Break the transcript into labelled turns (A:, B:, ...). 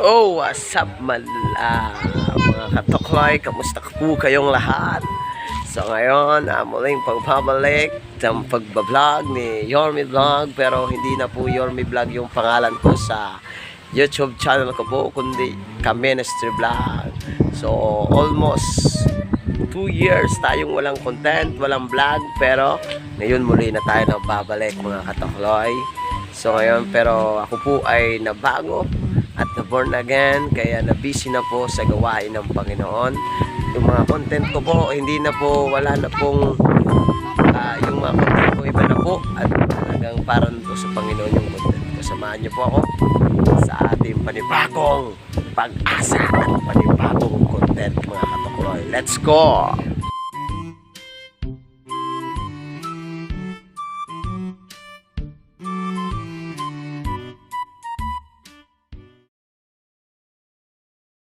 A: Oh, what's up mala mga katokloy, kamusta po kayong lahat? So ngayon, uh, muling pagbabalik ng pagbablog ni Yormi Vlog pero hindi na po Yormi Vlog yung pangalan ko sa YouTube channel ko po kundi Kaministry Vlog. So almost 2 years tayong walang content, walang vlog pero ngayon muli na tayo na babalik mga katokloy. So ngayon pero ako po ay nabago at na born again kaya na busy na po sa gawain ng Panginoon. Yung mga content ko po hindi na po wala na pong ah, yung mga content ko iba na po at talagang para na po sa Panginoon yung content ko. Samahan niyo po ako sa ating panibagong pag-asa at panibagong content mga katukloy. Let's go!